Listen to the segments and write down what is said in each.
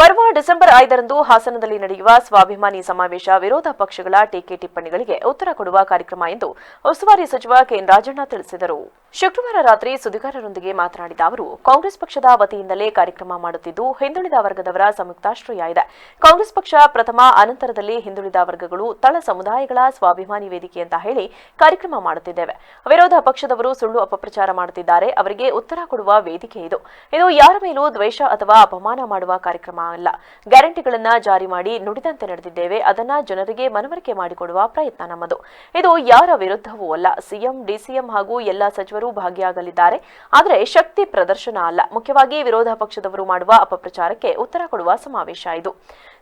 ಬರುವ ಡಿಸೆಂಬರ್ ಐದರಂದು ಹಾಸನದಲ್ಲಿ ನಡೆಯುವ ಸ್ವಾಭಿಮಾನಿ ಸಮಾವೇಶ ವಿರೋಧ ಪಕ್ಷಗಳ ಟೀಕೆ ಟಿಪ್ಪಣಿಗಳಿಗೆ ಉತ್ತರ ಕೊಡುವ ಕಾರ್ಯಕ್ರಮ ಎಂದು ಉಸ್ತುವಾರಿ ಸಚಿವ ಕೆಎನ್ ರಾಜಣ್ಣ ತಿಳಿಸಿದರು. ಶುಕ್ರವಾರ ರಾತ್ರಿ ಸುದ್ದಿಗಾರರೊಂದಿಗೆ ಮಾತನಾಡಿದ ಅವರು, ಕಾಂಗ್ರೆಸ್ ಪಕ್ಷದ ವತಿಯಿಂದಲೇ ಕಾರ್ಯಕ್ರಮ ಮಾಡುತ್ತಿದ್ದು, ಹಿಂದುಳಿದ ವರ್ಗದವರ ಸಂಯುಕ್ತಾಶ್ರಯ ಇದೆ. ಕಾಂಗ್ರೆಸ್ ಪಕ್ಷ ಪ್ರಥಮ ಅನಂತರದಲ್ಲಿ ಹಿಂದುಳಿದ ವರ್ಗಗಳು ತಳ ಸಮುದಾಯಗಳ ಸ್ವಾಭಿಮಾನಿ ವೇದಿಕೆ ಅಂತ ಹೇಳಿ ಕಾರ್ಯಕ್ರಮ ಮಾಡುತ್ತಿದ್ದೇವೆ. ವಿರೋಧ ಪಕ್ಷದವರು ಸುಳ್ಳು ಅಪಪ್ರಚಾರ ಮಾಡುತ್ತಿದ್ದಾರೆ. ಅವರಿಗೆ ಉತ್ತರ ಕೊಡುವ ವೇದಿಕೆ ಇದು. ಇದು ಯಾರ ಮೇಲೂ ದ್ವೇಷ ಅಥವಾ ಅಪಮಾನ ಮಾಡುವ ಕಾರ್ಯಕ್ರಮ ಅಲ್ಲ. ಗ್ಯಾರಂಟಿಗಳನ್ನ ಜಾರಿ ಮಾಡಿ ನುಡಿದಂತೆ ನಡೆದಿದ್ದೇವೆ. ಅದನ್ನ ಜನರಿಗೆ ಮನವರಿಕೆ ಮಾಡಿಕೊಡುವ ಪ್ರಯತ್ನ ನಮ್ಮದು. ಇದು ಯಾರ ವಿರುದ್ಧವೂ ಅಲ್ಲ. ಸಿಎಂ, ಡಿಸಿಎಂ ಹಾಗೂ ಎಲ್ಲ ಸಚಿವರು ಭಾಗಿಯಾಗಲಿದ್ದಾರೆ. ಆದರೆ ಶಕ್ತಿ ಪ್ರದರ್ಶನ ಅಲ್ಲ. ಮುಖ್ಯವಾಗಿ ವಿರೋಧ ಪಕ್ಷದವರು ಮಾಡುವ ಅಪಪ್ರಚಾರಕ್ಕೆ ಉತ್ತರ ಕೊಡುವ ಸಮಾವೇಶ ಇದು.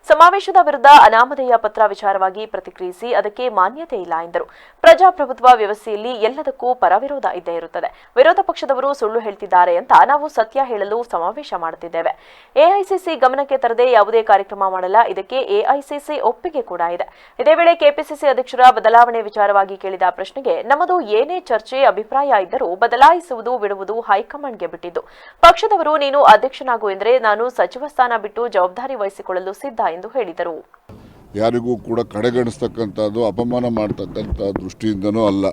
ಸಮಾವೇಶದ ವಿರುದ್ಧ ಅನಾಮಧೇಯ ಪತ್ರ ವಿಚಾರವಾಗಿ ಪ್ರತಿಕ್ರಿಯಿಸಿ ಅದಕ್ಕೆ ಮಾನ್ಯತೆ ಇಲ್ಲ ಎಂದರು. ಪ್ರಜಾಪ್ರಭುತ್ವ ವ್ಯವಸ್ಥೆಯಲ್ಲಿ ಎಲ್ಲದಕ್ಕೂ ಪರವಿರೋಧ ಇದ್ದೇ ಇರುತ್ತದೆ. ವಿರೋಧ ಪಕ್ಷದವರು ಸುಳ್ಳು ಹೇಳ್ತಿದ್ದಾರೆ ಅಂತ ನಾವು ಸತ್ಯ ಹೇಳಲು ಸಮಾವೇಶ ಮಾಡುತ್ತಿದ್ದೇವೆ. ಎಐಸಿಸಿ ಗಮನಕ್ಕೆ ತರದೆ ಯಾವುದೇ ಕಾರ್ಯಕ್ರಮ ಮಾಡಲ್ಲ. ಇದಕ್ಕೆ ಎಐಸಿಸಿ ಒಪ್ಪಿಗೆ ಕೂಡ ಇದೆ. ಇದೇ ವೇಳೆ ಕೆಪಿಸಿಸಿ ಅಧ್ಯಕ್ಷರ ಬದಲಾವಣೆ ವಿಚಾರವಾಗಿ ಕೇಳಿದ ಪ್ರಶ್ನೆಗೆ, ನಮ್ಮದು ಏನೇ ಚರ್ಚೆ ಅಭಿಪ್ರಾಯ ಇದ್ದರೂ ಬದಲಾಯಿಸುವುದು ಬಿಡುವುದು ಹೈಕಮಾಂಡ್ಗೆ ಬಿಟ್ಟಿದ್ದು. ಪಕ್ಷದವರು ನೀನು ಅಧ್ಯಕ್ಷನಾಗು ಎಂದರೆ ನಾನು ಸಚಿವ ಸ್ಥಾನ ಬಿಟ್ಟು ಜವಾಬ್ದಾರಿ ವಹಿಸಿಕೊಳ್ಳಲು ಸಿದ್ಧ ಎಂದು ಹೇಳಿದರು. ಯಾರಿಗೂ ಕೂಡ ಕಡೆಗಣಿಸ್ತಕ್ಕಂಥದ್ದು, ಅಪಮಾನ ಮಾಡ್ತಕ್ಕಂಥ ದೃಷ್ಟಿಯಿಂದನೂ ಅಲ್ಲ.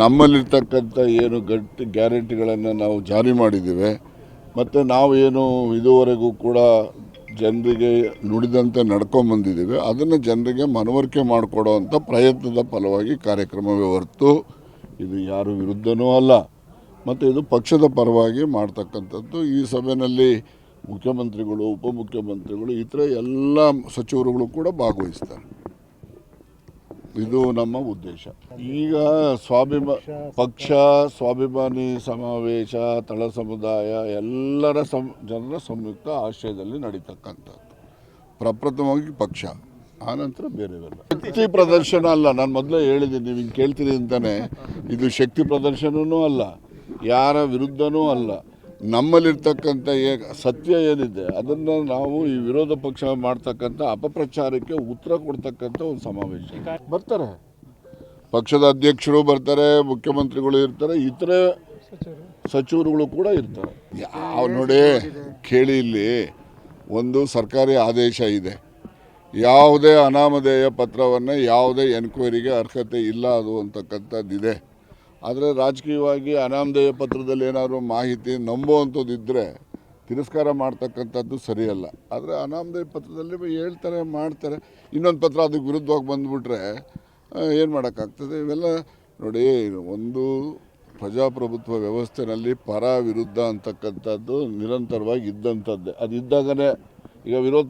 ನಮ್ಮಲ್ಲಿರ್ತಕ್ಕಂಥ ಏನು ಗಟ್ಟಿ ಗ್ಯಾರಂಟಿಗಳನ್ನು ನಾವು ಜಾರಿ ಮಾಡಿದ್ದೇವೆ. ಮತ್ತು ಏನು ಇದುವರೆಗೂ ಕೂಡ ಜನರಿಗೆ ನುಡಿದಂತೆ ನಡ್ಕೊಂಬಂದಿದ್ದೀವಿ ಅದನ್ನು ಜನರಿಗೆ ಮನವರಿಕೆ ಮಾಡಿಕೊಡೋವಂಥ ಪ್ರಯತ್ನದ ಫಲವಾಗಿ ಕಾರ್ಯಕ್ರಮವೇ ಹೊರತು ಇದು ಯಾರು ವಿರುದ್ಧನೂ ಅಲ್ಲ. ಮತ್ತು ಇದು ಪಕ್ಷದ ಪರವಾಗಿ ಮಾಡ್ತಕ್ಕಂಥದ್ದು. ಈ ಸಭೆಯಲ್ಲಿ ಮುಖ್ಯಮಂತ್ರಿಗಳು, ಉಪಮುಖ್ಯಮಂತ್ರಿಗಳು, ಇತರ ಎಲ್ಲ ಸಚಿವರುಗಳು ಕೂಡ ಭಾಗವಹಿಸ್ತಾರೆ. ಇದು ನಮ್ಮ ಉದ್ದೇಶ. ಈಗ ಸ್ವಾಭಿಮಾ, ಪಕ್ಷ, ಸ್ವಾಭಿಮಾನಿ ಸಮಾವೇಶ, ತಳ ಸಮುದಾಯ, ಎಲ್ಲರ ಸಂ, ಜನರ ಸಂಯುಕ್ತ ಆಶ್ರಯದಲ್ಲಿ ನಡೀತಕ್ಕಂಥದ್ದು. ಪ್ರಪ್ರಥಮವಾಗಿ ಪಕ್ಷ ಆನಂತರ ಬೇರೆವೆಲ್ಲ. ಶಕ್ತಿ ಪ್ರದರ್ಶನ ಅಲ್ಲ, ನಾನು ಮೊದಲೇ ಹೇಳಿದ್ದೀನಿ, ನೀವು ಹಿಂಗೆ ಕೇಳ್ತೀರಿ ಅಂತಾನೆ, ಇದು ಶಕ್ತಿ ಪ್ರದರ್ಶನವೂ ಅಲ್ಲ, ಯಾರ ವಿರುದ್ಧನೂ ಅಲ್ಲ. ನಮ್ಮಲ್ಲಿರ್ತಕ್ಕಂಥ ಏ ಸತ್ಯ ಏನಿದೆ, ಅದನ್ನು ನಾವು ಈ ವಿರೋಧ ಪಕ್ಷ ಮಾಡ್ತಕ್ಕಂಥ ಅಪಪ್ರಚಾರಕ್ಕೆ ಉತ್ತರ ಕೊಡ್ತಕ್ಕಂಥ ಒಂದು ಸಮಾವೇಶ. ಬರ್ತಾರೆ. ಪಕ್ಷದ ಅಧ್ಯಕ್ಷರು ಬರ್ತಾರೆ, ಮುಖ್ಯಮಂತ್ರಿಗಳು ಇರ್ತಾರೆ, ಇತರೆ ಸಚಿವರುಗಳು ಕೂಡ ಇರ್ತಾರೆ. ಯಾವ ನೋಡಿ, ಕೇಳಿ ಇಲ್ಲಿ, ಒಂದು ಸರ್ಕಾರಿ ಆದೇಶ ಇದೆ. ಯಾವುದೇ ಅನಾಮಧೇಯ ಪತ್ರವನ್ನು, ಯಾವುದೇ ಎನ್ಕ್ವೈರಿಗೆ ಅರ್ಹತೆ ಇಲ್ಲ ಅದು ಅಂತಕ್ಕಂಥದ್ದಿದೆ. ಆದರೆ ರಾಜಕೀಯವಾಗಿ ಅನಾಮಧೇಯ ಪತ್ರದಲ್ಲಿ ಏನಾದರೂ ಮಾಹಿತಿ ನಂಬುವಂಥದ್ದು ಇದ್ದರೆ ತಿರಸ್ಕಾರ ಮಾಡ್ತಕ್ಕಂಥದ್ದು ಸರಿಯಲ್ಲ. ಆದರೆ ಅನಾಮಧೇಯ ಪತ್ರದಲ್ಲಿ ಹೇಳ್ತಾರೆ, ಮಾಡ್ತಾರೆ. ಇನ್ನೊಂದು ಪತ್ರ ಅದಕ್ಕೆ ವಿರುದ್ಧವಾಗಿ ಬಂದುಬಿಟ್ರೆ ಏನು ಮಾಡೋಕ್ಕಾಗ್ತದೆ? ಇವೆಲ್ಲ ನೋಡಿ, ಒಂದು ಪ್ರಜಾಪ್ರಭುತ್ವ ವ್ಯವಸ್ಥೆಯಲ್ಲಿ ಪರ ವಿರುದ್ಧ ಅಂತಕ್ಕಂಥದ್ದು ನಿರಂತರವಾಗಿ ಇದ್ದಂಥದ್ದೇ. ಅದು ಇದ್ದಾಗಲೇ ಈಗ ವಿರೋಧ